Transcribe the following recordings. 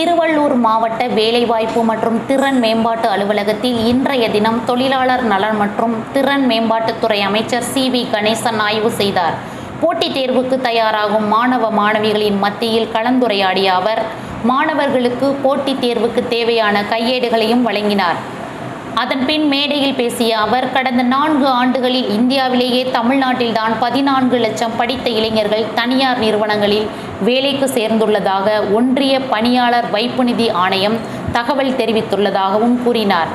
திருவள்ளூர் மாவட்ட வேலைவாய்ப்பு மற்றும் திறன் மேம்பாட்டு அலுவலகத்தில் இன்றைய தினம் தொழிலாளர் நலன் மற்றும் திறன் மேம்பாட்டுத்துறை அமைச்சர் சி வி கணேசன் ஆய்வு செய்தார். போட்டித் தேர்வுக்கு தயாராகும் மாணவ மாணவிகளின் மத்தியில் கலந்துரையாடிய அவர் மாணவர்களுக்கு போட்டித் தேர்வுக்கு தேவையான கையேடுகளையும் வழங்கினார். அதன்பின் மேடையில் பேசிய அவர் கடந்த நான்கு ஆண்டுகளில் இந்தியாவிலேயே தமிழ்நாட்டில்தான் பதினான்கு லட்சம் படித்த இளைஞர்கள் தனியார் நிறுவனங்களில் வேலைக்கு சேர்ந்துள்ளதாக ஒன்றிய பணியாளர் வைப்பு நிதி ஆணையம் தகவல் தெரிவித்துள்ளதாகவும் கூறினார்.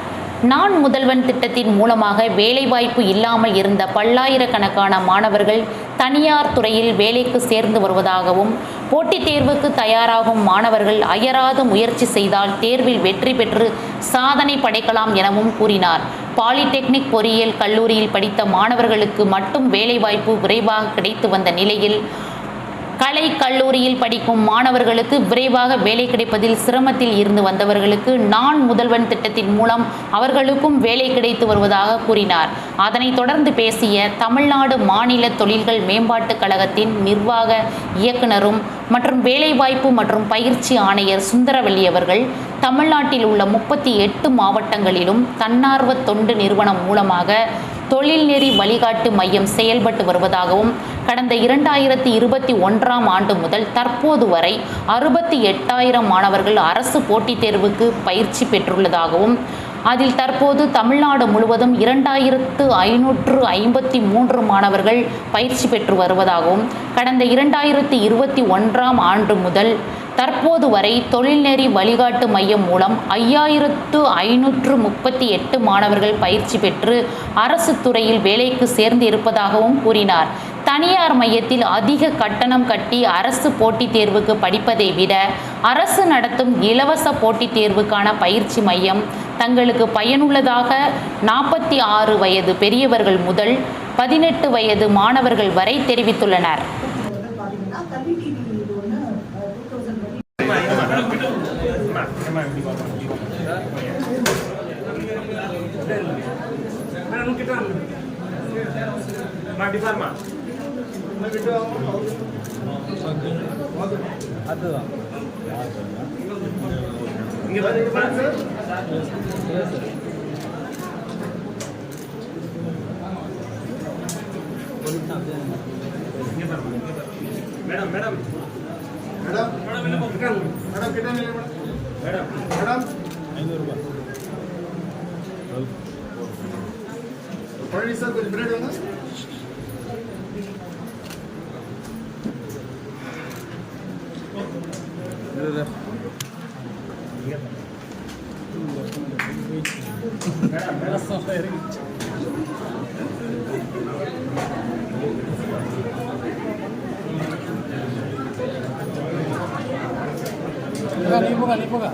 நான் முதல்வன் திட்டத்தின் மூலமாக வேலைவாய்ப்பு இல்லாமல் இருந்த பல்லாயிரக்கணக்கான மாணவர்கள் தனியார் துறையில் வேலைக்கு சேர்ந்து வருவதாகவும் போட்டித் தேர்வுக்கு தயாராகும் மாணவர்கள் அயராது முயற்சி செய்தால் தேர்வில் வெற்றி பெற்று சாதனை படைக்கலாம் எனவும் கூறினார். பாலிடெக்னிக் பொறியியல் கல்லூரியில் படித்த மாணவர்களுக்கு மட்டும் வேலைவாய்ப்பு விரைவாக கிடைத்து வந்த நிலையில் கலை கல்லூரியில் படிக்கும் மாணவர்களுக்கு விரைவாக வேலை கிடைப்பதில் சிரமத்தில் இருந்து வந்தவர்களுக்கு நான் முதல்வன் திட்டத்தின் மூலம் அவர்களுக்கும் வேலை கிடைத்து வருவதாக கூறினார். அதனைத் தொடர்ந்து பேசிய தமிழ்நாடு மாநில தொழில்கள் மேம்பாட்டுக் கழகத்தின் நிர்வாக இயக்குனரும் மற்றும் வேலைவாய்ப்பு மற்றும் பயிற்சி ஆணையர் சுந்தரவல்லி அவர்கள் தமிழ்நாட்டில் உள்ள முப்பத்தி எட்டு மாவட்டங்களிலும் தன்னார்வ தொண்டு நிறுவனம் மூலமாக தொழில்நெறி வழிகாட்டு மையம் செயல்பட்டு வருவதாகவும் கடந்த இரண்டாயிரத்தி இருபத்தி ஒன்றாம் ஆண்டு முதல் தற்போது வரை அறுபத்தி எட்டாயிரம் மாணவர்கள் அரசு போட்டித் தேர்வுக்கு பயிற்சி பெற்றுள்ளதாகவும் அதில் தற்போது தமிழ்நாடு முழுவதும் இரண்டாயிரத்து ஐநூற்று ஐம்பத்தி மூன்று மாணவர்கள் பயிற்சி பெற்று வருவதாகவும் கடந்த இரண்டாயிரத்தி இருபத்தி ஒன்றாம் ஆண்டு முதல் தற்போது வரை தொழில்நெறி வழிகாட்டு மையம் மூலம் ஐயாயிரத்து ஐநூற்று முப்பத்தி எட்டு மாணவர்கள் பயிற்சி பெற்று அரசு துறையில் வேலைக்கு சேர்ந்து இருப்பதாகவும் கூறினார். தனியார் மையத்தில் அதிக கட்டணம் கட்டி அரசு போட்டித் தேர்வுக்கு படிப்பதை விட அரசு நடத்தும் இலவச போட்டித் தேர்வுக்கான பயிற்சி மையம் தங்களுக்கு பயனுள்ளதாக நாற்பத்தி ஆறு வயது பெரியவர்கள் முதல் பதினெட்டு வயது மாணவர்கள் வரை தெரிவித்துள்ளனர். மேடம் மேடம் மேடம் மேடம் இருக்காங்க மேடம் கிட்ட நில்லுங்க மேடம் மேடம் Fadnavis sir कुछ bread Não, não, não, não. ini bukan.